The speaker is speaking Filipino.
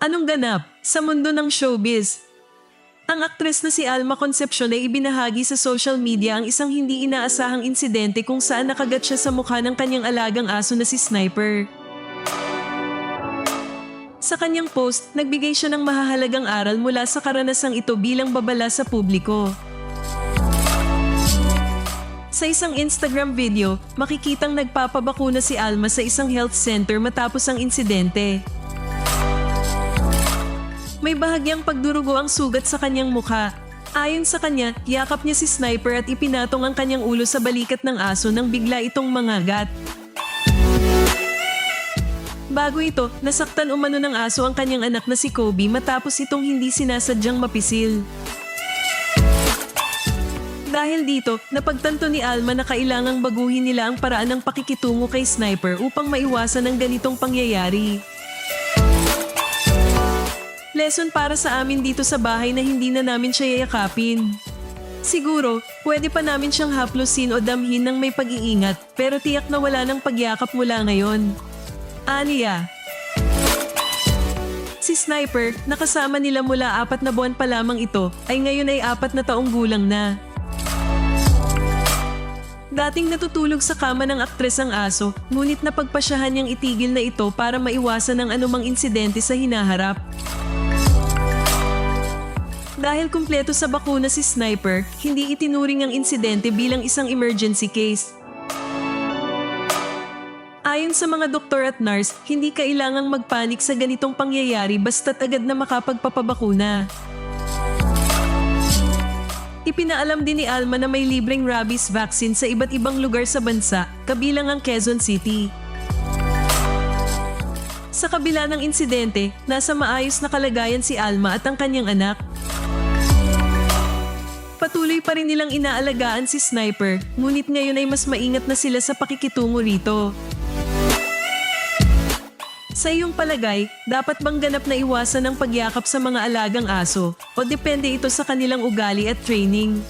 Anong ganap sa mundo ng showbiz? Ang aktres na si Alma Concepcion ay ibinahagi sa social media ang isang hindi inaasahang insidente kung saan nakagat siya sa mukha ng kanyang alagang aso na si Sniper. Sa kanyang post, nagbigay siya ng mahahalagang aral mula sa karanasang ito bilang babala sa publiko. Sa isang Instagram video, makikitang nagpapabakuna si Alma sa isang health center matapos ang insidente. Bahagyang pagdurugo ang sugat sa kanyang mukha. Ayon sa kanya, yakap niya si Sniper at ipinatong ang kanyang ulo sa balikat ng aso nang bigla itong mangagat. Bago ito, nasaktan umano ng aso ang kanyang anak na si Kobe matapos itong hindi sinasadyang mapisil. Dahil dito, napagtanto ni Alma na kailangang baguhin nila ang paraan ng pakikitungo kay Sniper upang maiwasan ang ganitong pangyayari. Lesson para sa amin dito sa bahay na hindi na namin siya yayakapin. Siguro, pwede pa namin siyang haplusin o damhin ng may pag-iingat pero tiyak na wala ng pagyakap mula ngayon. Aniya Si Sniper, nakasama nila mula apat na buwan pa lamang ito, ay ngayon ay apat na taong gulang na. Dating natutulog sa kama ng aktres ang aso, ngunit napagpasyahan niyang itigil na ito para maiwasan ang anumang insidente sa hinaharap. Dahil kumpleto sa bakuna si Sniper, hindi itinuring ang insidente bilang isang emergency case. Ayon sa mga doktor at nurse, hindi kailangang magpanik sa ganitong pangyayari basta't agad na makapagpapabakuna. Ipinaalam din ni Alma na may libreng rabies vaccine sa iba't ibang lugar sa bansa, kabilang ang Quezon City. Sa kabila ng insidente, nasa maayos na kalagayan si Alma at ang kanyang anak. Patuloy pa rin nilang inaalagaan si Sniper, ngunit ngayon ay mas maingat na sila sa pakikitungo rito. Sa iyong palagay, dapat bang ganap na iwasan ang pagyakap sa mga alagang aso o depende ito sa kanilang ugali at training?